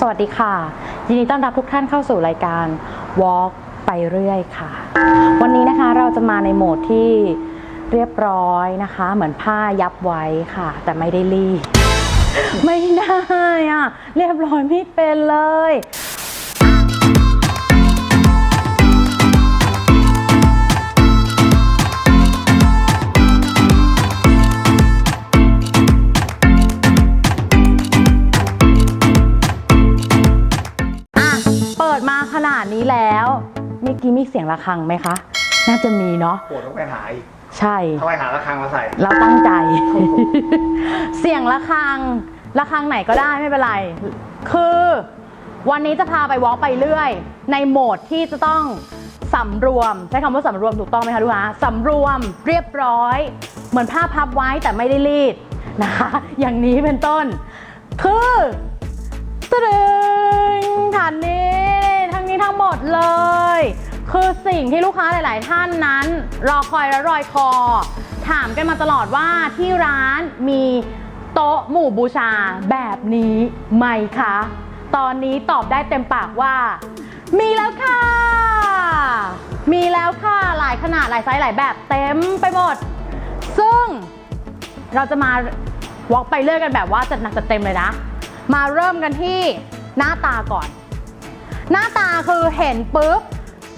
สวัสดีค่ะ ยินดีต้อนรับทุกท่านเข้าสู่รายการ Walk ไปเรื่อยค่ะ วันนี้นะคะเราจะมาในโหมดที่เรียบร้อยนะคะ เหมือนผ้ายับไว้ค่ะ แต่ไม่ได้รีดไม่ได้อะเรียบร้อยไม่เป็นเลย ขนาดนี้แล้วเมื่อกี้มีเสียงระฆังไหมคะ น่าจะมีเนาะโหต้องไปหาอีกใช่ทำไมหาระฆังมาใส่ เราตั้งใจ เสียงระฆังระฆังไหนก็ได้ไม่เป็นไร คือวันนี้จะพาไปวอล์กไปเรื่อย ในโหมดที่จะต้องสำรวม ใช้คำว่าสำรวมถูกต้องไหมคะลูกค้าสำรวมเรียบร้อย เหมือนผ้าพับไว้แต่ไม่ได้รีดนะคะ อย่างนี้เป็นต้น คือตรึงฐานนี้ทั้ง นี้ทั้งหมดเลย คือสิ่งที่ลูกค้าหลาย ๆ ท่านนั้น รอคอยและรอยคอ ถามกันมาตลอดว่าที่ร้านมีโต๊ะหมู่บูชาแบบนี้ไหมคะ ตอนนี้ตอบได้เต็มปากว่า มีแล้วค่ะ มีแล้วค่ะ หลายขนาดหลายไซส์หลายแบบเต็มไปหมด ซึ่งเราจะมาวอล์กไปเรื่อยกันแบบว่าจัดหนักจัดเต็มเลยนะ มาเริ่มกันที่หน้าตาก่อน หน้าตาคือเห็นปุ๊บ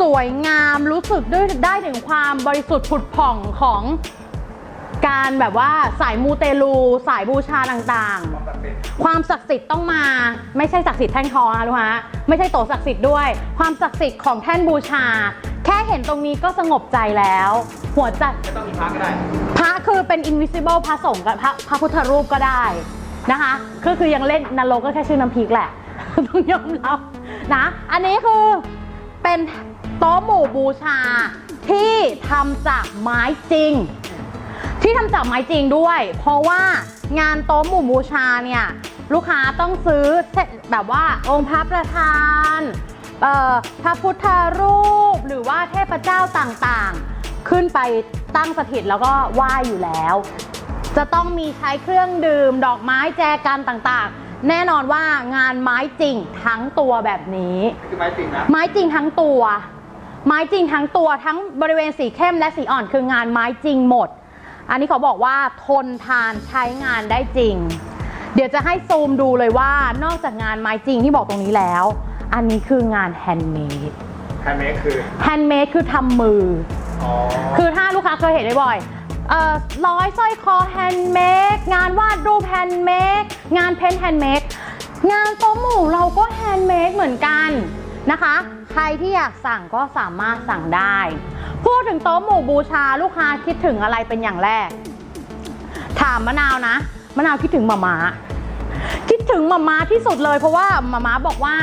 สวยงามรู้สึกได้ได้ถึงความบริสุทธิ์ผุดผ่องของการแบบว่าสายมูเตลูสายบูชาต่างๆความศักดิ์สิทธิ์ความศักดิ์สิทธิ์ต้องมา ไม่ใช่ศักดิ์สิทธิ์แท่งทองนะลูกฮะไม่ใช่โตศักดิ์สิทธิ์ด้วย ความศักดิ์สิทธิ์ของแท่นบูชา แค่เห็นตรงนี้ก็สงบใจแล้ว หัวใจไม่ต้องมีพระก็ได้พระคือเป็น invisible พระสงฆ์กับพระพระพุทธรูปก็ได้นะคะคือคือยังเล่นนรกก็แค่ชื่อน้ำพริกแหละ ต้องยอมรับ นะ อันนี้คือเป็นโต๊ะหมู่บูชาที่ทำจากไม้จริง ที่ทำจากไม้จริงด้วย เพราะว่างานโต๊ะหมู่บูชาเนี่ยลูกค้าต้องซื้อแบบว่าองค์พระประธานพระพุทธรูปหรือว่าเทพเจ้าต่างๆ ขึ้นไปตั้งสถิตแล้วก็ไหว้อยู่แล้ว จะต้องมีใช้เครื่องดื่ม ดอกไม้แจกันต่างๆ แน่นอนว่างานไม้จริงทั้งตัวแบบนี้ คือไม้จริงนะ ไม้จริงทั้งตัว ไม้จริงทั้งตัวทั้งบริเวณสีเข้มและสีอ่อนคืองานไม้จริงหมด อันนี้เขาบอกว่าทนทานใช้งานได้จริง เดี๋ยวจะให้ซูมดูเลยว่านอกจากงานไม้จริงที่บอกตรงนี้แล้ว อันนี้คืองานแฮนด์เมดแฮนด์เมดคือแฮนด์เมดคือทำมืออ๋อคือถ้าลูกค้าเคยเห็นบ่อยๆ เอ่อร้อยสร้อยคอแฮนด์เมดงานวาดรูปแฮนด์เมดงานเพ้นท์แฮนด์เมดงานโต๊ะหมู่เราก็แฮนด์เมดเหมือนกันนะคะ ใครที่อยากสั่งก็สามารถสั่งได้ พูดถึงโต๊ะหมู่บูชาลูกค้าคิดถึงอะไรเป็นอย่างแรก ถามมะนาวนะ มะนาวคิดถึงหมามาคิดถึงหมามาที่สุดเลย เพราะว่าหมามาบอกว่า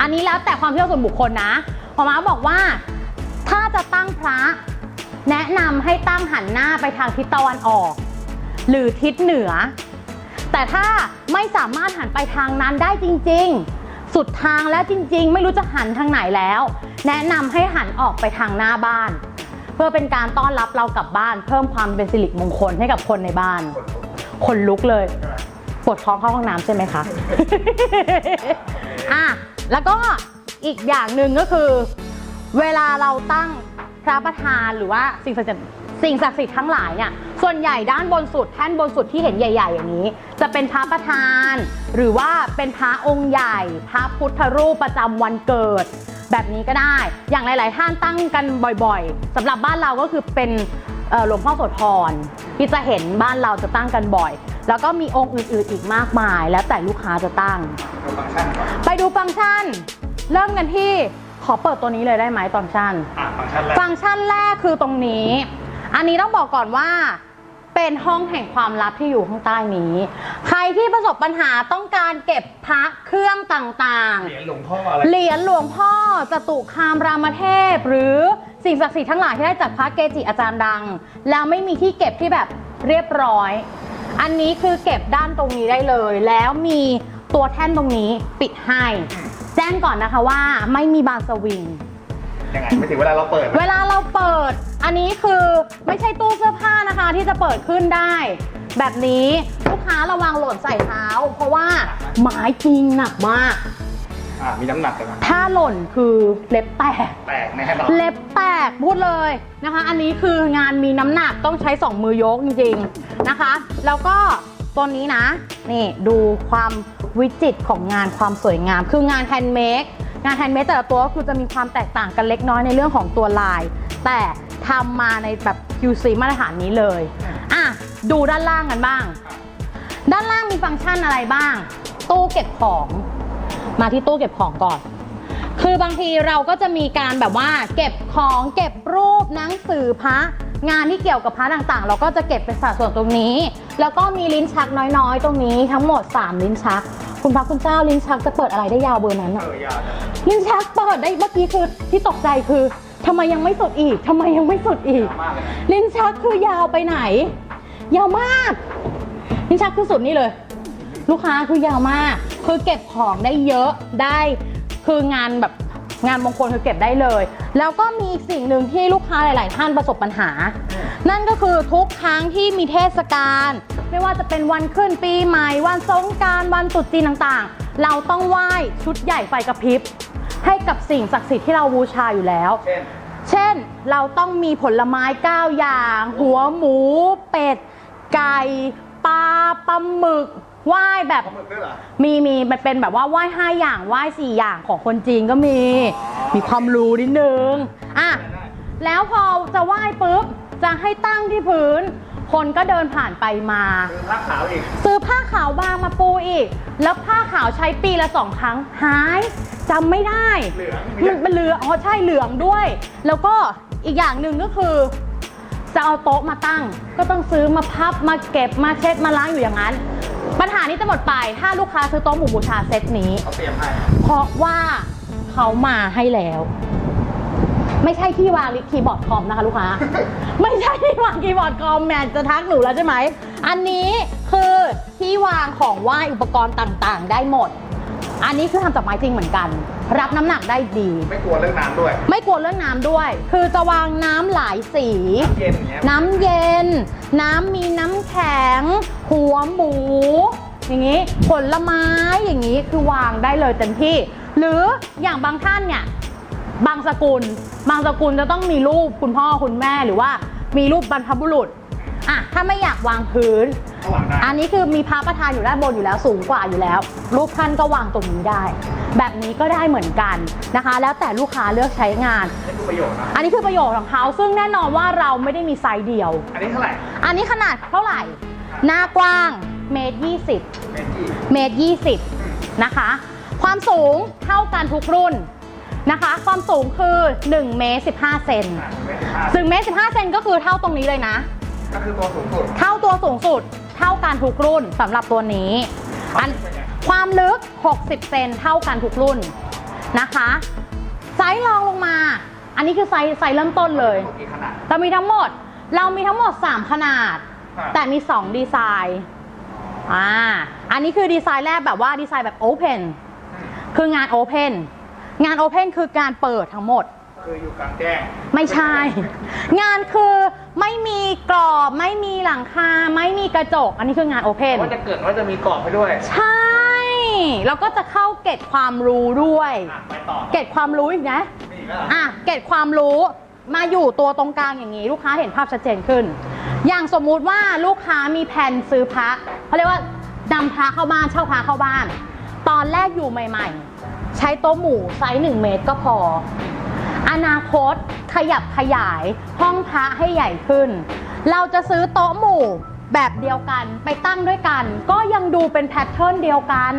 อันนี้แล้วแต่ความเชื่อส่วนบุคคลนะหมามาบอกว่า ถ้าจะตั้งพระ แนะนำให้ตั้งหันหน้าไปทางทิศตะวันออก หรือทิศเหนือ แต่ถ้าไม่สามารถหันไปทางนั้นได้จริง ๆ สุดทางแล้วจริง ๆ ไม่รู้จะหันทางไหนแล้ว แนะนำให้หันออกไปทางหน้าบ้าน เพื่อเป็นการต้อนรับเรากลับบ้าน เพิ่มความเป็นสิริมงคลให้กับคนในบ้าน คนลุกเลยปวดท้องเข้าห้องน้ำใช่ไหมคะ อะ แล้วก็อีกอย่างหนึ่งก็คือ เวลาเราตั้ง พระประธานหรือว่าสิ่งศักดิ์สิทธิ์สิ่งศักดิ์สิทธิ์ทั้งหลายเนี่ยส่วนใหญ่ด้านบนสุดแท่นบนสุดที่เห็นใหญ่ ๆ อย่างนี้ จะเป็นพระประธาน หรือว่าเป็นพระองค์ใหญ่ พระพุทธรูปประจำวันเกิด แบบนี้ก็ได้ อย่างหลาย ๆ ท่านตั้งกันบ่อยๆสำหรับบ้านเราก็คือเป็นเอ่อหลวงพ่อโสธรที่จะเห็นบ้านเราจะตั้งกันบ่อย แล้วก็มีองค์อื่น ๆ อีกมากมาย แล้วแต่ลูกค้าจะตั้งดูฟังก์ชันก่อนไปดูฟังก์ชัน เริ่มกันที่ ขอเปิดตัวนี้เลยได้ไหมฟังก์ชัน อะฟังก์ชันแรกฟังก์ชันแรกคือตรงนี้ อันนี้ต้องบอกก่อนว่า เป็นห้องแห่งความลับที่อยู่ข้างใต้นี้ ใครที่ประสบปัญหาต้องการเก็บพระเครื่องต่างเหรียญหลวงพ่ออะไรๆ เหรียญหลวงพ่อจตุคามรามเทพ หรือสิ่งศักดิ์สิทธิ์ทั้งหลายที่ได้จากพระเกจิอาจารย์ดัง แล้วไม่มีที่เก็บที่แบบเรียบร้อย อันนี้คือเก็บด้านตรงนี้ได้เลย แล้วมีตัวแท่นตรงนี้ปิดให้ แจ้งก่อนนะคะว่าไม่มีบานสวิง ยังไงไม่ถึงเวลาเราเปิดเวลาเราเปิด อันนี้คือไม่ใช่ตู้เสื้อผ้านะคะ ที่จะเปิดขึ้นได้ แบบนี้ลูกค้าระวังหล่นใส่เท้า เพราะว่าไม้จริงหนักมาก อ่ามีน้ำหนักกันนะถ้าหล่นคือเล็บแตก แตกแน่นอนเล็บแตกพูดเลยนะคะ อันนี้คืองานมีน้ำหนักต้องใช้2มือยกจริงๆนะคะ แล้วก็ตัวนี้นะ นี่ดูความ วิจิตของงานความสวยงาม คืองานแฮนด์เมดงานแฮนด์เมดแต่ละตัวก็คือจะมีความแตกต่างกันเล็กน้อยในเรื่องของตัวลาย แต่ทำมาในแบบ QC มาตรฐานนี้เลยอะดูด้านล่างกันบ้าง ด้านล่างมีฟังก์ชันอะไรบ้าง ตู้เก็บของ มาที่ตู้เก็บของก่อน คือบางทีเราก็จะมีการแบบว่า เก็บของเก็บรูปหนังสือพระงานที่เกี่ยวกับพระต่างๆ เราก็จะเก็บเป็นสัดส่วนตรงนี้ แล้วก็มีลิ้นชักน้อยๆ ตรงนี้ทั้งหมด 3 ลิ้นชัก คุณพระคุณเจ้าลิ้นชักจะเปิดอะไรได้ยาวเบอร์นั้นเออะอยาวจังลิ้นชักเปิดได้เมื่อกี้คือที่ตกใจคือทำไมยังไม่สุดอีกทำไมยังไม่สุดอีกยาวมากเลยนะลิ้นชักคือยาวไปไหน ยาวมาก ลิ้นชักคือสุดนี่เลย ลูกค้าคือยาวมาก คือเก็บของได้เยอะได้คืองานแบบ งานมงคลคือเก็บได้เลย แล้วก็มีอีกสิ่งหนึ่งที่ลูกค้าหลาย ๆ ท่านประสบปัญหา นั่นก็คือทุกครั้งที่มีเทศกาลไม่ว่าจะเป็นวันขึ้นปีใหม่ วันสงกรารวันตรุษจีนต่าง ๆ เราต้องไหว้ชุดใหญ่ไฟกระพริบให้กับสิ่งศักดิ์สิทธิ์ที่เราบูชาอยู่แล้ว เช่นเช่นเราต้องมีผลไม้ 9 อย่าง หัวหมู เป็ด ไก่ ปลา ปลาหมึก ไหว้แบบ ปลาหมึกด้วยเหรอ มีมีมันเป็นแบบว่าไหว้5อย่างไหว้4อย่างของคนจีนก็มี อ๋อ มีความรู้นิดนึงอะได้แล้วพอจะไหว้ปุ๊บ จะให้ตั้งที่พื้น คนก็เดินผ่านไปมา คือผ้าขาวอีกซื้อผ้าขาวบางมาปูอีก แล้วผ้าขาวใช้ปีละสองครั้งหายจำไม่ได้ เหลืองมันเป็นเหลืองอ๋อใช่เหลืองด้วย แล้วก็อีกอย่างหนึ่งก็คือ จะเอาโต๊ะมาตั้ง ก็ต้องซื้อมาพับมาเก็บมาเช็ดมาล้างอยู่อย่างนั้น ปัญหานี้จะหมดไปถ้าลูกค้าซื้อโต๊ะหมู่บูชาเซตนี้ เขาเตรียมให้เพราะว่าเขามาให้แล้ว ไม่ใช่ที่วางคีย์บอร์ดคอมนะคะลูกค้า ไม่ใช่ที่วางคีย์บอร์ดคอมแมนจะทักหนูแล้วใช่ไหม อันนี้คือที่วางของไหว้อุปกรณ์ต่างๆ ได้หมด อันนี้คือทำจากไม้จริงเหมือนกัน รับน้ำหนักได้ดี ไม่กลัวเรื่องน้ำด้วย ไม่กลัวเรื่องน้ำด้วย คือจะวางน้ำหลายสี เย็นอย่างเงี้ยน้ำเย็น น้ำมีน้ำแข็ง หัวหมู อย่างนี้ ผลไม้อย่างนี้คือวางได้เลยเต็มที่ หรืออย่างบางท่านเนี่ย บางสกุล บางสกุลจะต้องมีรูปคุณพ่อคุณแม่หรือว่ามีรูปบรรพบุรุษ อะถ้าไม่อยากวางพื้นเขาวางได้อันนี้คือมีพระประธานอยู่ด้านบนอยู่แล้วสูงกว่าอยู่แล้วรูปท่านก็วางตรงนี้ได้ แบบนี้ก็ได้เหมือนกันนะคะ แล้วแต่ลูกค้าเลือกใช้งาน นี่คือประโยชน์นะ อันนี้คือประโยชน์ของเขาซึ่งแน่นอนว่าเราไม่ได้มีไซส์เดียว อันนี้เท่าไหร่อันนี้ขนาดเท่าไหร่ หน้ากว้างเมตรยี่สิบ เมตรยี่เมตรยี่สิบนะคะ ความสูงเท่ากันทุกรุ่นนะคะ ความสูงคือ1เมตร15เซนอะเมตรสิบห้าซึ่งเมตร15เซนก็คือเท่าตรงนี้เลยนะ ก็คือตัวสูงสุด เท่าตัวสูงสุด เท่ากันทุกรุ่นสำหรับตัวนี้ อันเป็นไงความลึก 60 เซนเท่ากันทุกรุ่นนะคะ ไซส์รองลงมา อันนี้คือไซส์ไซส์เริ่มต้นเลยทั้งหมดกี่ขนาด เรามีทั้งหมด เรามีทั้งหมด 3 ขนาดอ่าแต่มี 2 ดีไซน์อ่าอันนี้คือดีไซน์แรกแบบว่าดีไซน์แบบโอเพนคืองานโอเพนงานโอเพนคือการเปิดทั้งหมด คืออยู่กลางแจ้ง ไม่ใช่ งานคือ ไม่มีกรอบ ไม่มีหลังคา ไม่มีกระจก อันนี้คืองานโอเพน ว่าจะเกิดว่าจะมีกรอบให้ด้วยใช่ แล้วก็จะเข้าเกร็ดความรู้ด้วย อะไปต่อเกร็ดความรู้อีกนะ มีอีกแล้วเหรออะ เกร็ดความรู้มาอยู่ตัวตรงกลางอย่างนี้ ลูกค้าเห็นภาพชัดเจนขึ้น อย่างสมมุติว่าลูกค้ามีแผนซื้อพระเขาเรียกว่านำพระเข้าบ้านเช่าพระเข้าบ้าน ตอนแรกอยู่ใหม่ ๆ ใช้โต๊ะหมู่ไซส์1เมตรก็พอ อนาคตขยับขยายห้องพระให้ใหญ่ขึ้น เราจะซื้อโต๊ะหมู่แบบเดียวกันไปตั้งด้วยกัน ก็ยังดูเป็นแพทเทิร์นเดียวกัน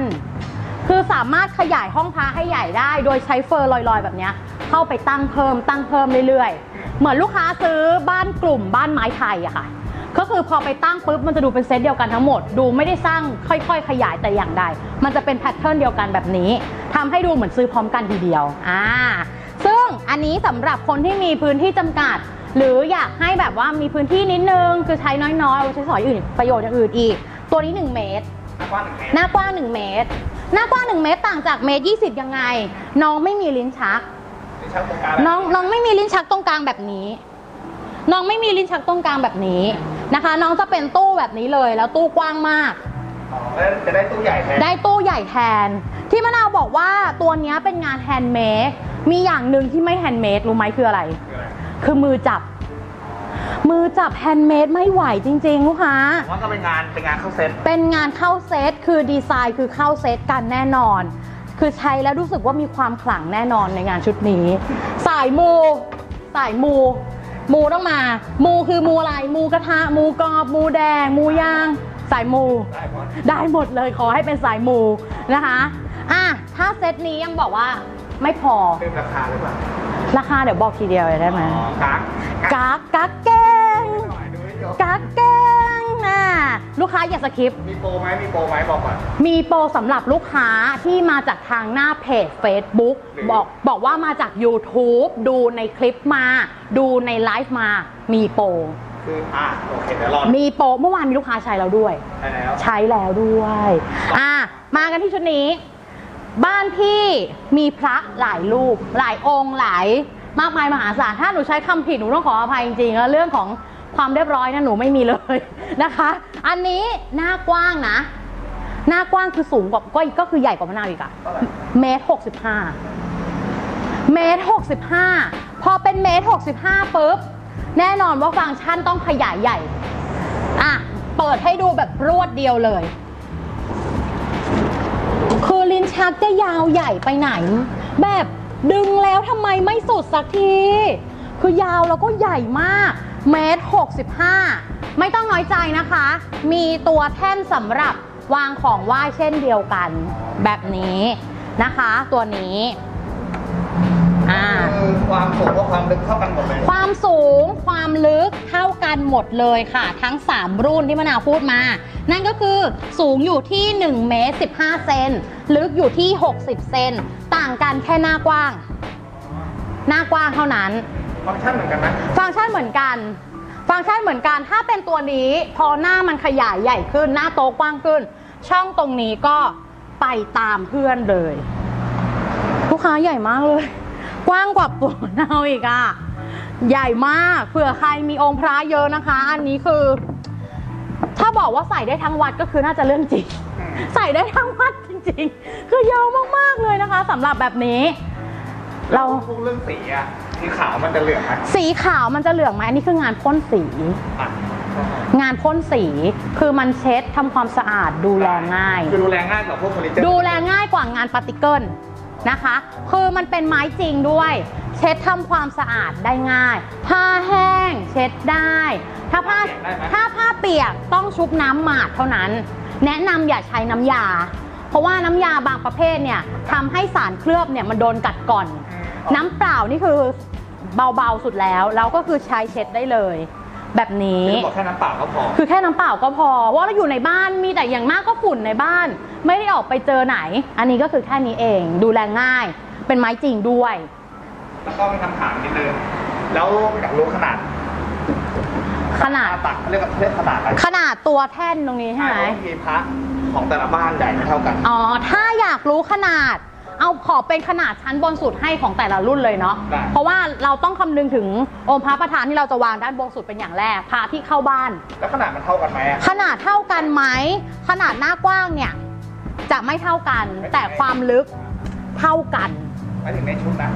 คือสามารถขยายห้องพระให้ใหญ่ได้ โดยใช้เฟอร์ลอยๆ แบบนี้เข้าไปตั้งเพิ่มตั้งเพิ่มเรื่อยๆ เหมือนลูกค้าซื้อบ้านกลุ่มบ้านไม้ไทยอะค่ะก็คือพอไปตั้งปุ๊บมันจะดูเป็นเซตเดียวกันทั้งหมด ดูไม่ได้สร้างค่อยๆ ขยายแต่อย่างใด มันจะเป็นแพทเทิร์นเดียวกันแบบนี้ทำให้ดูเหมือนซื้อพร้อมกันทีเดียวอ่า งอันนี้สำหรับคนที่มีพื้นที่จำกัด หรืออยากให้แบบว่ามีพื้นที่นิดนึง คือใช้น้อยๆเอาไปใช้สอยอื่นประโยชน์อย่างอื่นอีก ตัวนี้1เมตรหน้ากว้างหนึ่งเมตร หน้ากว้าง1เมตร หน้ากว้าง1เมตรต่างจากเมตร20 ยังไง น้องไม่มีลิ้นชักที่ช่างตรงกลางน้องน้องไม่มีลิ้นชักตรงกลางแบบนี้ น้องไม่มีลิ้นชักตรงกลางแบบนี้นะคะ น้องจะเป็นตู้แบบนี้เลยแล้วตู้กว้างมากอ๋อ แล้วจะได้ตู้ใหญ่แทนได้ตู้ใหญ่แทน ที่มะนาวบอกว่าตัวเนี้ยเป็นงานแฮนด์เมดมีอย่างหนึ่งที่ไม่แฮนด์เมดรู้ไหมคืออะไรคืออะไร คือมือจับ มือจับแฮนด์เมดไม่ไหวจริง ๆ ลูกค้า ผมว่าก็เป็นงานเป็นงานเข้าเซ็ตเป็นงานเข้าเซตคือดีไซน์คือเข้าเซตกันแน่นอน คือใช้แล้วรู้สึกว่ามีความขลังแน่นอนในงานชุดนี้ สายมู สายมู มูต้องมา มูคือมูอะไร มูกระทะ มูกรอบ มูแดง มูย่างสายมูได้หมดได้หมดเลยขอให้เป็นสายมูนะคะอะถ้าเซตนี้ยังบอกว่าไม่พอเพิ่มราคาหรือเปล่าราคาเดี๋ยวบอกทีเดียวเลยได้ไหมอ๋อกักกักกักแกงหน่อยดูให้จบกักแกงนะลูกค้าอย่าสคิปมีโปรไหมมีโปรไหมบอกก่อนมีโปรสำหรับลูกค้าที่มาจากทางหน้าเพจ Facebook หรือบอกบอกว่ามาจาก YouTube ดูในคลิปมา ดูในไลฟ์มามีโปร คืออะโอเคเดี๋ยวรอมีโปรเมื่อวานมีลูกค้าใช้แล้วด้วย ใช่แล้ว ใช้แล้วด้วย อะมากันที่ชุดนี้ บ้านพี่มีพระหลายรูป หลายองค์หลายมากมายมหาศาลถ้าหนูใช้คำผิดหนูต้องขออภัยจริงๆแล้วเรื่องของความเรียบร้อยนะหนูไม่มีเลยนะคะ อันนี้หน้ากว้างนะ หน้ากว้างคือสูงกว่าก็ก็คือใหญ่กว่ามะนาวอีกอะเท่าไหร่ เมตรหกสิบห้าเมตรหกสิบห้าพอเป็นเมตรหกสิบห้าปุ๊บ แน่นอนว่าฟังก์ชันต้องขยายใหญ่ อะ เปิดให้ดูแบบรวดเดียวเลย คือลิ้นชักจะยาวใหญ่ไปไหน แบบดึงแล้วทำไมไม่สุดสักที คือยาวแล้วก็ใหญ่มากเมตรหกสิบห้าไม่ต้องน้อยใจนะคะ มีตัวแท่นสำหรับวางของไหว้เช่นเดียวกัน แบบนี้นะคะ ตัวนี้ อ่า คือความสูงกับความลึกเท่ากันหมดเลยความสูงความลึกเท่ากันหมดเลยค่ะ ทั้ง 3 รุ่นที่มะนาวพูดมา นั่นก็คือสูงอยู่ที่1เมตร15 เซนลึกอยู่ที่ 60 เซนต่างกันแค่หน้ากว้าง หน้ากว้างเท่านั้น ฟังก์ชันเหมือนกันนะฟังก์ชันเหมือนกัน ฟังก์ชันเหมือนกัน ถ้าเป็นตัวนี้พอหน้ามันขยายใหญ่ขึ้น หน้าโต๊ะกว้างขึ้น ช่องตรงนี้ก็ไปตามเพื่อนเลย ลูกค้าใหญ่มากเลย กว้างกว่าตัวเราอีกอะใหญ่มากเผื่อใครมีองค์พระเยอะนะคะ อันนี้คือ ถ้าบอกว่าใส่ได้ทั้งวัดก็คือน่าจะเรื่องจริง ใส่ได้ทั้งวัดจริง ๆ คือยาวมากๆเลยนะคะสำหรับแบบนี้ เราพูดเรื่องสีอะสีขาวมันจะเหลืองไหมสีขาวมันจะเหลืองไหมอันนี้คืองานพ่นสี อะงานพ่นสีคือมันเช็ดทำความสะอาดดูแลง่าย คือดูแลง่ายกว่าพวกเฟอร์นิเจอร์ดูแลง่ายกว่างานปาร์ติเกิล นะคะ คือมันเป็นไม้จริงด้วย เช็ดทำความสะอาดได้ง่าย ผ้าแห้งเช็ดได้ ถ้าผ้าถ้าผ้าเปียกต้องชุบน้ำหมาดเท่านั้น แนะนำอย่าใช้น้ำยา เพราะว่าน้ำยาบางประเภทเนี่ยทำให้สารเคลือบเนี่ยมันโดนกัดก่อน น้ำเปล่านี่คือเบาๆสุดแล้วแล้วก็คือใช้เช็ดได้เลยแบบนี้คือบอกแค่น้ำเปล่าก็พอ คือแค่น้ำเปล่าก็พอ ว่าเราอยู่ในบ้านมีแต่อย่างมากก็ฝุ่นในบ้าน ไม่ได้ออกไปเจอไหน อันนี้ก็คือแค่นี้เอง ดูแลง่าย เป็นไม้จริงด้วย แล้วก็มีคำถามนิดนึงแล้วอยากรู้ขนาดขนาดตักเรียกว่าเรียกขนาดอะไรขนาดตัวแท่นตรงนี้ใช่ไหมบางทีพระของแต่ละบ้านใหญ่ไม่เท่ากัน อ๋อ ถ้าอยากรู้ขนาด เอาขอเป็นขนาดชั้นบนสุดให้ของแต่ละรุ่นเลยเนาะได้เพราะว่าเราต้องคำนึงถึงองค์พระประธานที่เราจะวางด้านบนสุดเป็นอย่างแรก พระที่เข้าบ้าน แล้วขนาดมันเท่ากันไหมอะขนาดเท่ากันไหม ขนาดหน้ากว้างเนี่ย จะไม่เท่ากัน แต่ความลึกเท่ากันหมายถึงในชุดนะ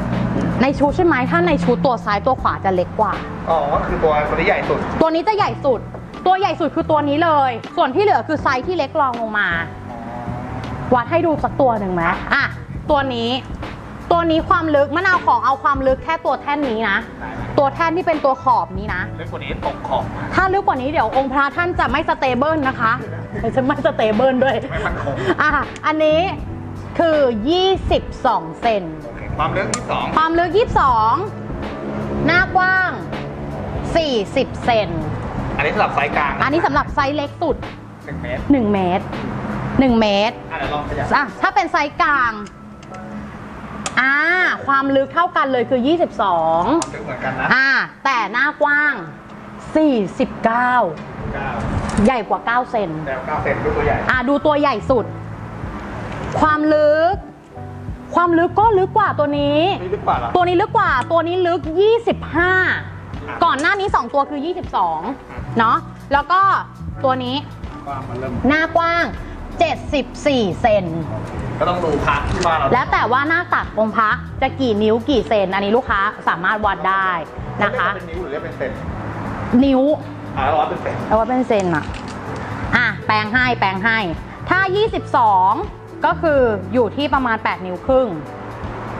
ในชุดใช่ไหมถ้าในชุดตัวซ้ายตัวขวาจะเล็กกว่า อ๋อ ก็คือตัวตัวที่ใหญ่สุด ตัวนี้จะใหญ่สุด ตัวใหญ่สุดคือตัวนี้เลย ส่วนที่เหลือคือไซส์ที่เล็กรองลงมา วัดให้ดูสักตัวหนึ่งไหมอะ ตัวนี้ ตัวนี้ความลึกมะนาวของเอาความลึกแค่ตัวแท่นนี้นะได้ไหมตัวแท่นที่เป็นตัวขอบนี้นะเล็กกว่านี้ตกขอบ ถ้าลึกกว่านี้เดี๋ยวองค์พระท่านจะไม่สเตเบิลนะคะ เดี๋ยวจะไม่สเตเบิลด้วย ไม่มั่นคงอะ อันนี้คือ 22 เซนโอเคความลึกที่สองความลึก 22 หน้ากว้าง 40 เซน อันนี้สำหรับไซส์กลางะอันนี้สำหรับไซส์เล็กสุด หนึ่งเมตร1 เมตร 1 เมตร อะเดี๋ยวลองขยับอะ ถ้าเป็นไซส์กลาง อ่า ความลึกเท่ากันเลยคือ ความ22 ลึกเหมือนกันนะอ่า แต่หน้ากว้าง 49 เก้า ใหญ่กว่า 9 เซนแล้วเก้าเซนดูตัวใหญ่อ่าดูตัวใหญ่สุด ความลึก ความลึกก็ลึกกว่าตัวนี้ นี่ลึกกว่าเหรอตัวนี้ลึกกว่า ตัวนี้ลึก 25 ก่อนหน้านี้ 2 ตัวคือ 22 เนาะ แล้วก็ตัวนี้ความมันเริ่มหน้ากว้าง 74 เซน ก็ต้องดูพักที่บ้านเราแล้วแต่ว่าหน้าตักองค์พระจะกี่นิ้วกี่เซน อันนี้ลูกค้าสามารถวัดได้นะคะ เรียกเป็นนิ้วหรือเรียกเป็นเซนนิ้ว อ่าร้อยเป็นเซนเอาไว้เป็นเซนอะอะแปลงให้แปลงให้ ถ้า 22 ก็คืออยู่ที่ประมาณ 8 นิ้วครึ่ง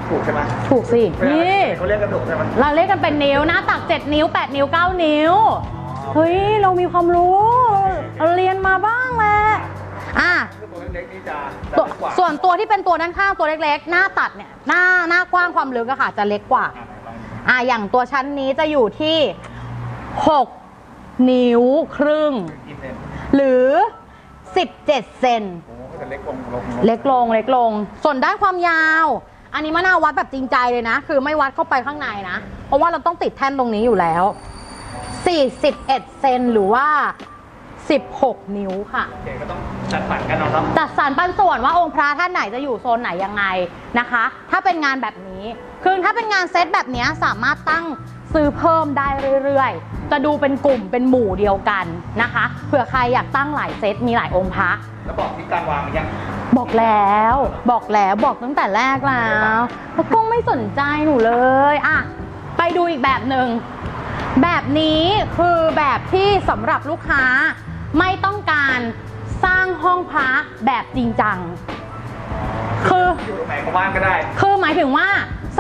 ถูกใช่ไหมถูกสิเวลานี่เขาเรียกกระดูกใช่ไหมเราเรียกกันเป็นนิ้วหน้าตัก 7 นิ้ว 8 นิ้ว 9 นิ้วเฮ้ย เรามีความรู้ เราเรียนมาบ้างแหละอะคือตัวเล็กๆนี่จะจะตัวเล็กกว่าส่วนตัวที่เป็นตัวด้านข้างตัวเล็กๆ หน้าตัดเนี่ยหน้าหน้ากว้างความลึกอะค่ะจะเล็กกว่าอะลองดูอะอย่างตัวชั้นนี้จะอยู่ที่6 นิ้วครึ่งกี่เซนหรือ 17 เซน โอ้ก็จะเล็กลงลงเล็กลงเล็กลง ส่วนด้านความยาว อันนี้มะนาววัดแบบจริงใจเลยนะ คือไม่วัดเข้าไปข้างในนะ เพราะว่าเราต้องติดแท่นตรงนี้อยู่แล้ว 41 เซนหรือว่า 16 นิ้วค่ะ โอเคก็ต้องจัดสรรกันเอาเนาะจัดสรรปันส่วนว่าองค์พระท่านไหนจะอยู่โซนไหนยังไงนะคะ ถ้าเป็นงานแบบนี้ คือถ้าเป็นงานเซตแบบนี้สามารถตั้งซื้อเพิ่มได้เรื่อยๆ จะดูเป็นกลุ่มเป็นหมู่เดียวกันนะคะ เผื่อใครอยากตั้งหลายเซตมีหลายองค์พระ แล้วบอกที่การวางหรือยัง บอกแล้ว บอกแล้วบอกตั้งแต่แรกแล้วแล้วกุ้งไม่สนใจหนูเลยอะไปดูอีกแบบหนึ่งแบบนี้คือแบบที่สำหรับลูกค้า ไม่ต้องการสร้างห้องพระแบบจริงจัง คืออยู่ตรงไหนก็ว่างก็ได้ คือหมายถึงว่า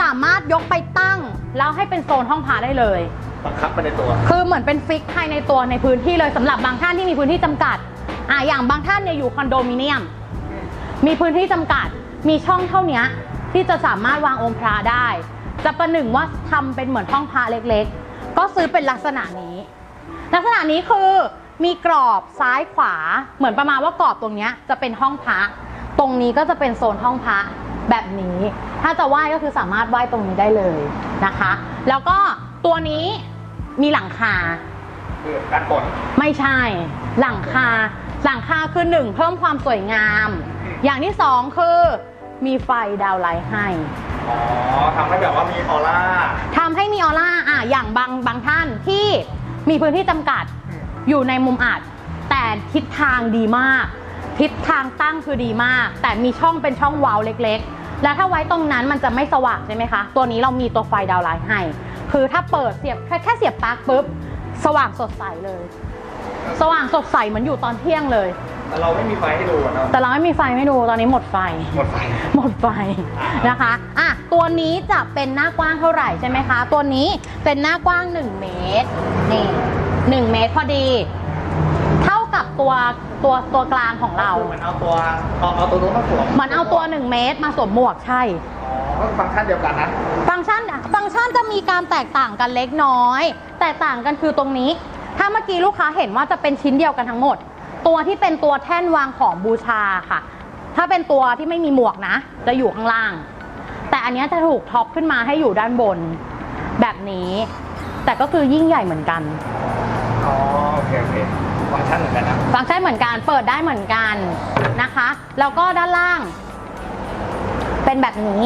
สามารถยกไปตั้ง แล้วให้เป็นโซนห้องพระได้เลย บังคับไปในตัว คือเหมือนเป็นฟิกภายในตัวในพื้นที่เลยสำหรับบางท่านที่มีพื้นที่จำกัดอ่าอย่างบางท่านเนี่ยอยู่คอนโดมิเนียม มีพื้นที่จำกัด มีช่องเท่านี้ที่จะสามารถวางองค์พระได้ จะประหนึ่งว่าทำเป็นเหมือนห้องพระเล็กๆ ก็ซื้อเป็นลักษณะนี้ ลักษณะนี้คือ มีกรอบซ้ายขวา เหมือนประมาณว่ากรอบตรงเนี้ยจะเป็นห้องพระตรงนี้ก็จะเป็นโซนห้องพระแบบนี้ ถ้าจะไหว้ก็คือสามารถไหว้ตรงนี้ได้เลยนะคะ แล้วก็ตัวนี้มีหลังคาคือการกดไม่ใช่ หลังคา หลังคาคือหนึ่งเพิ่มความสวยงาม อย่างที่สองคือมีไฟดาวน์ไลท์ให้อ๋อทำให้แบบว่ามีออร่าทำให้มีออร่าอะอย่างบางบางท่านที่มีพื้นที่จำกัด อยู่ในมุมอัดแต่ทิศทางดีมาก ทิศทางตั้งคือดีมาก แต่มีช่องเป็นช่องวาล์วเล็ก ๆ แล้วถ้าไว้ตรงนั้นมันจะไม่สว่างใช่ไหมคะ ตัวนี้เรามีตัวไฟดาวน์ไลท์ให้ คือถ้าเปิดเสียบแค่แค่เสียบปลั๊กปุ๊บสว่างสดใสเลย สว่างสดใสเหมือนอยู่ตอนเที่ยงเลย แต่เราไม่มีไฟให้ดูอะเนาะ แต่เราไม่มีไฟไม่ดูตอนนี้หมดไฟ หมดไฟ หมดไฟนะคะอะตัวนี้จะเป็นหน้ากว้างเท่าไหร่ใช่ไหมคะ ตัวนี้เป็นหน้ากว้าง 1 เมตรนี่ 1 เมตรพอดี เท่ากับตัวตัวตัวกลางของเรา เหมือนเอาตัวเอาเอาตัวนู้นมาสวมมันเอาตัว 1 เมตรมาสวมหมวกใช่ อ๋อก็ฟังก์ชันเดียวกันนะฟังก์ชันฟังก์ชันจะมีการแตกต่างกันเล็กน้อย แตกต่างกันคือตรงนี้ ถ้าเมื่อกี้ลูกค้าเห็นว่าจะเป็นชิ้นเดียวกันทั้งหมด ตัวที่เป็นตัวแท่นวางของบูชาค่ะ ถ้าเป็นตัวที่ไม่มีหมวกนะ จะอยู่ข้างล่าง แต่อันเนี้ยจะถูกท็อปขึ้นมาให้อยู่ด้านบน แบบนี้ แต่ก็คือยิ่งใหญ่เหมือนกัน อ๋ อโอเคโอเคฟังก์ชันเหมือนกันนะ ฟังก์ชันเหมือนกัน เปิดได้เหมือนกันนะคะ แล้วก็ด้านล่าง เป็นแบบนี้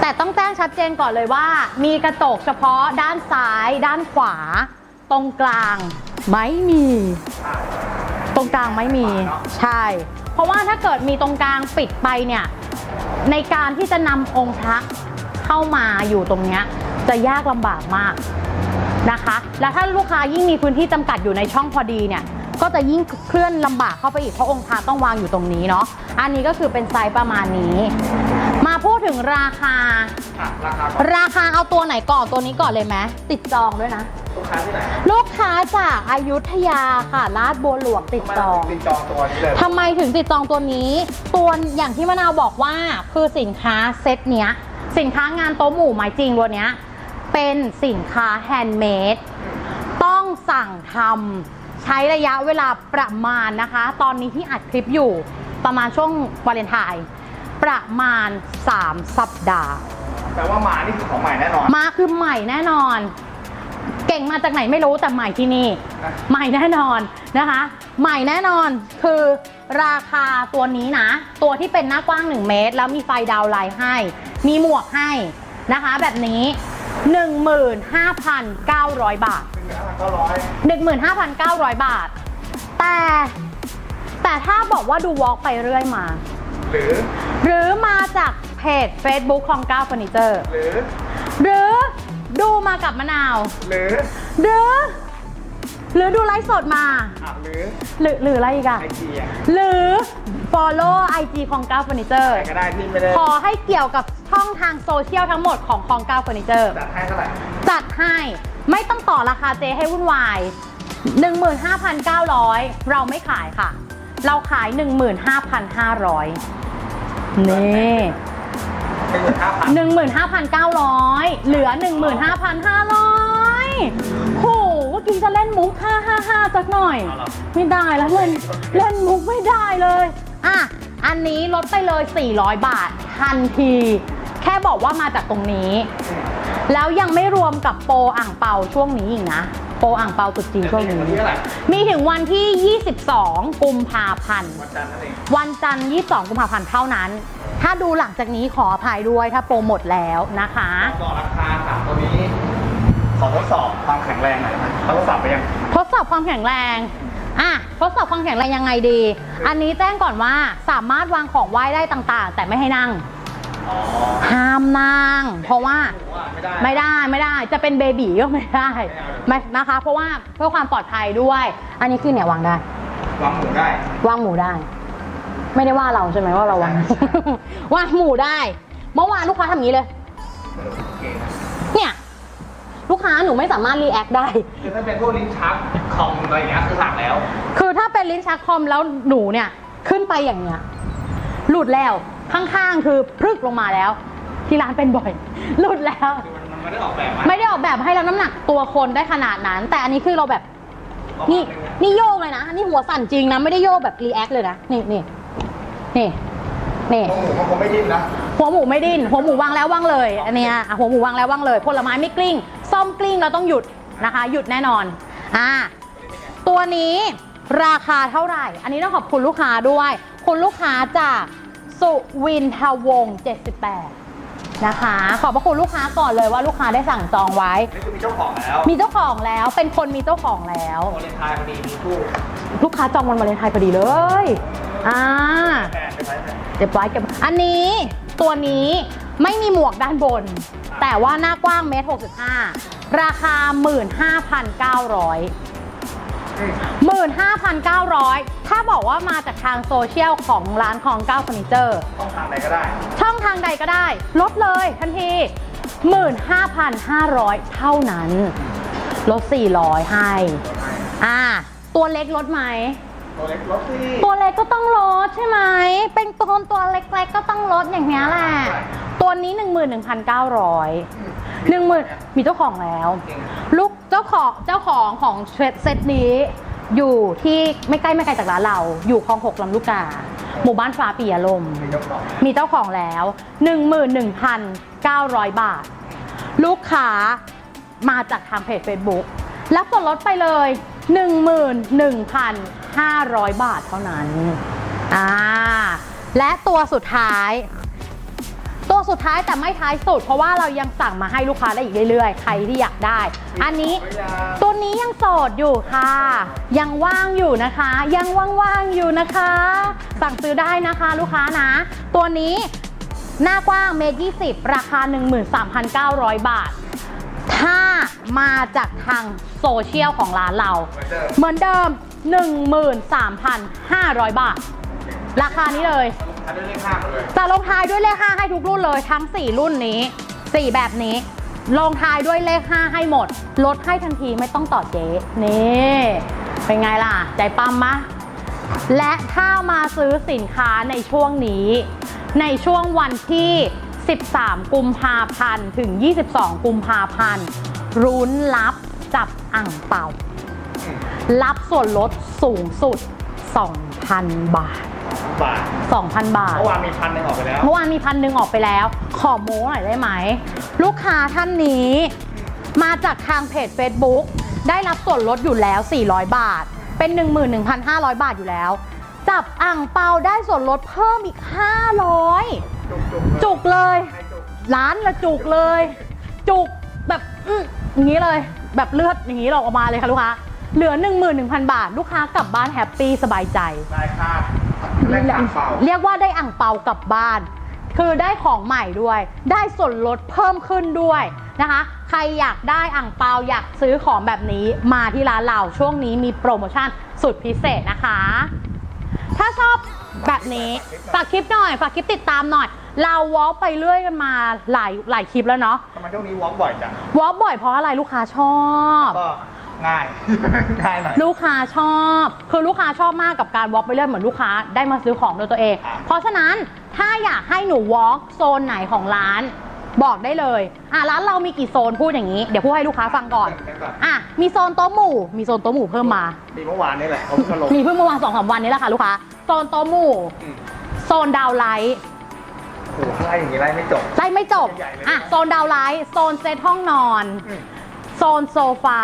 แต่ต้องแจ้งชัดเจนก่อนเลยว่า มีกระจกเฉพาะด้านซ้าย ด้านขวา ตรงกลางไม่มี ตรงกลางไม่มี ใช่ เพราะว่าถ้าเกิดมีตรงกลางปิดไปเนี่ย ในการที่จะนำองค์พระเข้ามาอยู่ตรงเนี้ยจะยากลำบากมาก นะคะ แล้วถ้าลูกค้ายิ่งมีพื้นที่จำกัดอยู่ในช่องพอดีเนี่ย ก็จะยิ่งเคลื่อนลำบากเข้าไปอีกเพราะองค์พระต้องวางอยู่ตรงนี้เนาะ อันนี้ก็คือเป็นไซส์ประมาณนี้ มาพูดถึงราคาอะราคาก่อนราคาเอาตัวไหนก่อนตัวนี้ก่อนเลยไหมติดจองด้วยนะ ลูกค้าที่ไหนนะลูกค้าจากอายุทยาค่ะลาดบัวหลวงติดจอง ติดจองตัวนี้เลยทำไมถึงติดจองตัวนี้ ตัวอย่างที่มะนาวบอกว่าคือสินค้าเซตเนี้ยสินค้างานโต๊ะหมู่ไม้จริงตัวเนี้ย เป็นสินค้าแฮนด์เมดต้องสั่งทำใช้ระยะเวลาประมาณนะคะ ตอนนี้ที่อัดคลิปอยู่ประมาณช่วงวาเลนไทน์ประมาณ 3 สัปดาห์ แปลว่ามานี่คือของใหม่แน่นอน มาคือใหม่แน่นอน เก่งมาจากไหนไม่รู้แต่ใหม่ที่นี่นะใหม่แน่นอนนะคะ ใหม่แน่นอนคือราคาตัวนี้นะ ตัวที่เป็นหน้ากว้าง 1 เมตร แล้วมีไฟดาวน์ไลน์ให้ มีหมวกให้นะคะ แบบนี้ 15,900 บาทหนึ่งพันเก้าร้อย15,900 บาท แต่ แต่ถ้าบอกว่าดูวอล์กไปเรื่อยมา หรือ หรือมาจากเพจ Facebook ของก้าวเฟอร์นิเจอร์ หรือ หรือดูมากับมะนาว หรือ หรือ หรือดูไลฟ์สดมา อะหรือหรือหรืออะไรอีกอะไอจีอะหรือ follow IG ของก้าวเฟอร์นิเจอร์ ใครก็ได้ที่ไม่ได้ขอให้เกี่ยวกับช่องทางโซเชียลทั้งหมดของของก้าวเฟอร์นิเจอร์ จัดให้เท่าไหร่จัดให้ไม่ต้องต่อราคาเจให้วุ่นวาย 15,900 เราไม่ขายค่ะ เราขาย 15,500 นี่หนึ่งหมื่นห้าพัน15,900 เหลือ 15,500โหว่า กินจะเล่นมุก 555สักหน่อย ไม่ได้แล้วเล่นเล่นมุกไม่ได้เลย อะ อันนี้ลดไปเลย 400 บาท ทันที แค่บอกว่ามาจากตรงนี้ แล้วยังไม่รวมกับโปรอ่างเปาช่วงนี้อีกนะ โปรอ่างเปาตรุษจีนช่วงนี้วันที่เท่าไหร่มีถึงวันที่ 22 กุมภาพันธ์วันจันทร์นั่นเองวันจันทร์22 กุมภาพันธ์เท่านั้น ถ้าดูหลังจากนี้ขออภัยด้วยถ้าโปรหมดแล้วนะคะต่อราคา ถามตัวนี้ขอทดสอบความแข็งแรงหน่อยนะเขาทดสอบไปยัง ทดสอบความแข็งแรง อะ ทดสอบความแข็งแรงยังไงดี อันนี้แจ้งก่อนว่าสามารถวางของไหว้ได้ต่างๆ แต่ไม่ให้นั่ง อ๋อห้ามนั่ง เพราะว่าผมว่าไม่ได้ ไม่ได้ไม่ได้ จะเป็นเบบีก็ไม่ได้ไม่นะคะ เพราะว่าเพื่อความปลอดภัยด้วย อันนี้คือเนี่ยวางได้ วางหมูได้ วางหมูได้ ไม่ได้ว่าเราใช่ไหมว่าเราวางใช่วางหมูได้ เมื่อวานลูกค้าทำอย่างนี้เลยเออโอเคนะ เนี่ย ลูกค้าหนูไม่สามารถรีแอคได้ คือถ้าเป็นพวกลิ้นชักคอมอะไรอย่างเงี้ยคือสั่งแล้ว คือถ้าเป็นลิ้นชักคอมแล้วหนูเนี่ยขึ้นไปอย่างเนี้ยหลุดแล้วข้างๆคือพรึกลงมาแล้ว ที่ร้านเป็นบ่อย หลุดแล้ว คือมันมันไม่ได้ออกแบบมาไม่ได้ออกแบบให้เราน้ำหนักตัวคนได้ขนาดนั้น แต่อันนี้คือเราแบบ นี่นี่โยกเลยนะ นี่หัวสั่นจริงนะ ไม่ได้โยกแบบรีแอคเลยนะ นี่นี่นี่นี่พวกหมูมันคงไม่ดิ้นนะ หัวหมูไม่ดิ้นหัวหมูวางแล้ววางเลย อันเนี้ยอะหัวหมูวางแล้ววางเลย ผลไม้ไม่กลิ้ง ซ่อมกลิ้งเราต้องหยุดนะคะ หยุดแน่นอนอ่าตัวนี้ราคาเท่าไหร่ อันนี้ต้องขอบคุณลูกค้าด้วย คุณลูกค้าจากสุวินทวงศ์78 นะคะ ขอบพระคุณลูกค้าก่อนเลยว่าลูกค้าได้สั่งจองไว้ นี่คือมีเจ้าของแล้วมีเจ้าของแล้วเป็นคนมีเจ้าของแล้วโอเลนไทายพอดีมีคู่ลูกค้าจองวันวาเลนไทน์พอดีเลยอ่าแปดเป็นไรแปดเก็บไว้เก็บไว้อันนี้ตัวนี้ ไม่มีหมวกด้านบน แต่ว่าหน้ากว้างเมตร65 ราคา 15,900อืม15,900 ถ้าบอกว่ามาจากทางโซเชียลของร้านของเก้าเฟอร์นิเจอร์ ต้องทางไหนก็ได้ ช่องทางใดก็ได้ ลดเลยทันที 15,500 เท่านั้น ลด 400 ให้ อ่า ตัวเล็กลดไหม ตัวเล็กรถที่ตัวเล็กก็ต้องลดใช่ไหม เป็นตัวตัวเล็กๆก็ต้องลดอย่างเนี้ยแหละ ตัวนี้ 11,900 10,000มีเจ้าของแล้วจริงลูกเจ้าของเจ้าของของเซตเซตนี้ อยู่ที่ไม่ใกล้ไม่ไกลจากร้านเรา อยู่คลองหกลำลูกกา หมู่บ้านฟ้าปียลม มีเจ้าของมีเจ้าของแล้ว 11,900 บาท ลูกค้ามาจากทางเพจ Facebook รับส่วนลดไปเลย 500 บาทเท่านั้นอ่าและตัวสุดท้าย ตัวสุดท้ายแต่ไม่ท้ายสุด เพราะว่าเรายังสั่งมาให้ลูกค้าได้อีกเรื่อยๆ ใครที่อยากได้ อันนี้ตัวนี้ยังโสดอยู่ค่ะ ยังว่างอยู่นะคะ ยังว่างๆอยู่นะคะ สั่งซื้อได้นะคะลูกค้านะ ตัวนี้หน้ากว้างเมตรยี่สิบราคา 13,900 บาท ถ้ามาจากทางโซเชียลของร้านเรา เหมือนเดิม 13,500 บาท ราคานี้เลย อันนี้เลขห้าหมดเลยจะลงท้ายด้วยเลข 5 ให้ทุกรุ่นเลยทั้ง 4 รุ่นนี้ 4 แบบนี้ ลงท้ายด้วยเลข 5 ให้หมด ลดให้ทันทีไม่ต้องต่อเจ๊นี่เป็นไงล่ะ ใจปั๊มมะ และถ้ามาซื้อสินค้าในช่วงนี้ ในช่วงวันที่ 13 กุมภาพันธ์ถึง 22 กุมภาพันธ์รุ้นรับจับอ่างเป่าอืม รับส่วนลดสูงสุด 2,000 บาท บาท2,000 บาท เมื่อวานมีพันหนึ่งออกไปแล้ว เมื่อวานมีพันหนึ่งออกไปแล้ว ขอโม้หน่อยได้ไหม ลูกค้าท่านนี้ มาจากทางเพจ Facebook ได้รับส่วนลดอยู่แล้ว 400 บาท เป็น 11,500 บาทอยู่แล้ว จับอ่างเปาได้ส่วนลดเพิ่มอีก 500 จุกจุกจุกเลยให้จุกร้านละจุกเลย จุกแบบอื้ออย่างนี้เลย แบบเลือดอย่างนี้เราออกมาเลยค่ะลูกค้า เหลือ 11,000 บาท ลูกค้ากลับบ้านแฮปปี้สบายใจ ได้ค่าแลกต่างเปล่าเรียกว่าได้อ่างเปากลับบ้าน คือได้ของใหม่ด้วย ได้ส่วนลดเพิ่มขึ้นด้วยนะคะ ใครอยากได้อ่างเปาอยากซื้อของแบบนี้มาที่ร้านเราช่วงนี้มีโปรโมชั่นสุดพิเศษนะคะ ถ้าชอบแบบนี้ฝากคลิปหน่อยฝากคลิปติดตามหน่อย เราวอล์กไปเรื่อยกันมาหลายหลายคลิปแล้วเนาะทำไมช่วงนี้วอล์กบ่อยจังวอล์กบ่อยเพราะอะไรลูกค้าชอบ ก็ ง่าย ง่ายหน่อย ลูกค้าชอบ คือลูกค้าชอบมากกับการวอล์กไปเรื่อยเหมือนลูกค้าได้มาซื้อของด้วยตัวเองอะเพราะฉะนั้นถ้าอยากให้หนูวอล์กโซนไหนของร้าน บอกได้เลย อะร้านเรามีกี่โซนพูดอย่างนี้ เดี๋ยวพูดให้ลูกค้าฟังก่อน อะมีโซนโต๊ะหมู่ มีโซนโต๊ะหมู่เพิ่มมา มีเมื่อวานนี่แหละเขาเพิ่งมาลงมีเพิ่งเมื่อวานสองสามวันนี้แหละค่ะลูกค้า โซนโต๊ะหมู่ อืมโซนดาวไลท์โอ้โหไล่อย่างนี้ไล่ไม่จบ ไล่ไม่จบ ใหญ่ๆเลยอะโซนดาวไลท์ โซนเซตห้องนอน อืม โซนโซฟา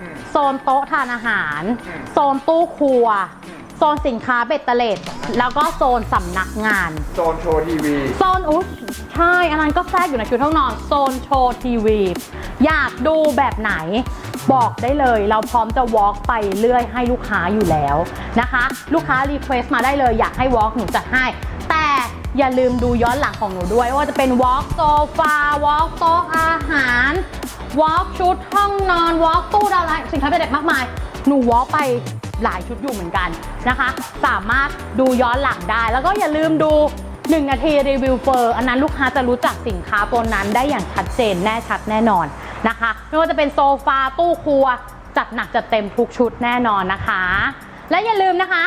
อืมโซนโต๊ะทานอาหาร อืมโซนตู้ครัว อืม โซนสินค้าเบ็ดเตล็ดแล้วก็โซนสำนักงาน โซนโชว์ทีวี โซนอุ๊ยใช่ อันนั้นก็แทรกอยู่ในชุดห้องนอน โซนโชว์ทีวี อยากดูแบบไหน บอกได้เลย เราพร้อมจะวอล์กไปเรื่อยให้ลูกค้าอยู่แล้วนะคะ ลูกค้ารีเควสมาได้เลยอยากให้วอล์กหนูจัดให้ แต่อย่าลืมดูย้อนหลังของหนูด้วย ว่าจะเป็นวอล์กโซฟาวอล์กโต๊ะอาหาร วอล์กชุดห้องนอนวอล์กตู้ดาวไลท์สินค้าเด็ดมากมาย หนูวอล์กไปหลายชุดอยู่เหมือนกันนะคะ สามารถดูย้อนหลังได้ แล้วก็อย่าลืมดู 1 นาทีรีวิวเฟอร์อันนั้นลูกค้าจะรู้จักสินค้าตัวนั้นได้อย่างชัดเจนแน่ชัดแน่นอนนะคะ ไม่ว่าจะเป็นโซฟาตู้ครัว จัดหนักจัดเต็มทุกชุดแน่นอนนะคะ และอย่าลืมนะคะ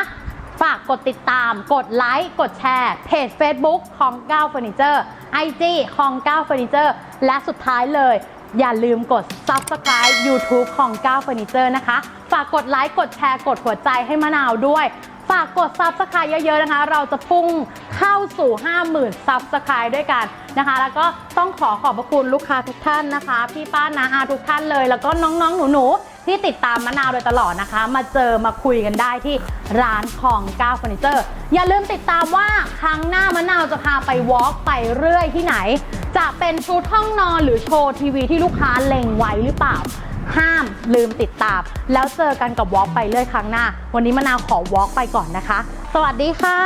ฝากกดติดตาม กดไลค์กดแชร์เพจ Facebook ของก้าวเฟอร์นิเจอร์ IG ของก้าวเฟอร์นิเจอร์และสุดท้ายเลย อย่าลืมกด Subscribe YouTube ของก้าวเฟอร์นิเจอร์นะคะ ฝากกดไลค์กดแชร์กดหัวใจให้มะนาวด้วย ฝากกด Subscribe เยอะๆนะคะ เราจะพุ่งเข้าสู่ 50,000 Subscribe ด้วยกันนะคะ แล้วก็ต้องขอขอบพระคุณลูกค้าทุกท่านนะคะ พี่ป้านาอาทุกท่านเลย แล้วก็น้องๆหนูๆ ที่ติดตามมะนาวโดยตลอดนะคะ มาเจอมาคุยกันได้ที่ร้านของก้าวเฟอร์นิเจอร์ อย่าลืมติดตามว่าครั้งหน้ามะนาวจะพาไปวอล์กไปเรื่อยที่ไหน จะเป็นชุดห้องนอนหรือโชว์ทีวีที่ลูกค้าเล็งไว้หรือเปล่า ห้ามลืมติดตาม แล้วเจอกันกับวอล์กไปเรื่อยครั้งหน้า วันนี้มะนาวขอวอล์กไปก่อนนะคะ สวัสดีค่ะ